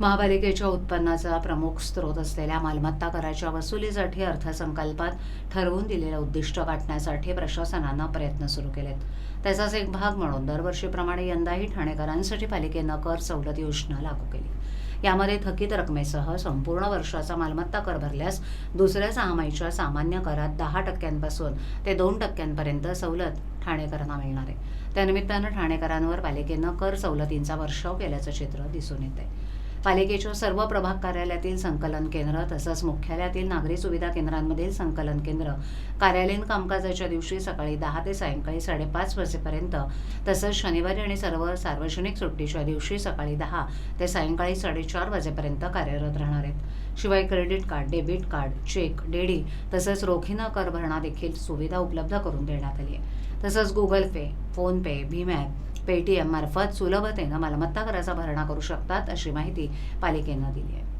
महापालिकेच्या उत्पन्नाचा प्रमुख स्रोत असलेल्या मालमत्ता कराच्या वसुलीसाठी अर्थसंकल्पात ठरवून दिलेलं उद्दिष्ट गाठण्यासाठी प्रशासनानं प्रयत्न सुरू केलेत. त्याचाच एक भाग म्हणून दरवर्षीप्रमाणे यंदाही ठाणेकरांसाठी पालिकेनं कर सवलत योजना लागू केली. यामध्ये थकीत रकमेसह संपूर्ण वर्षाचा मालमत्ता कर भरल्यास दुसऱ्या सहामाहीच्या सामान्य करात दहा टक्क्यांपासून ते दोन टक्क्यांपर्यंत सवलत ठाणेकरांना मिळणार आहे. त्यानिमित्तानं ठाणेकरांवर पालिकेनं कर सवलतींचा वर्षाव केल्याचं चित्र दिसून येते पालिकेच्या सर्व प्रभाग कार्यालयातील संकलन केंद्र तसंच मुख्यालयातील नागरी सुविधा केंद्रांमधील संकलन केंद्र कार्यालयीन कामकाजाच्या दिवशी सकाळी दहा ते सायंकाळी साडेपाच वाजेपर्यंत तसंच शनिवारी आणि सर्व सार्वजनिक सुट्टीच्या दिवशी सकाळी दहा ते सायंकाळी साडेचार वाजेपर्यंत कार्यरत राहणार आहेत. शिवाय credit card debit card cheque daddy तसंच रोखीनं कर भरणा देखील सुविधा उपलब्ध करून देण्यात आली आहे. तसंच गुगल पे फोनपे भीम ॲप पेटीएम मार्फत सुलभतेनं मालमत्ता कराचा भरणा करू शकतात अशी माहिती पालिकेनं दिली आहे.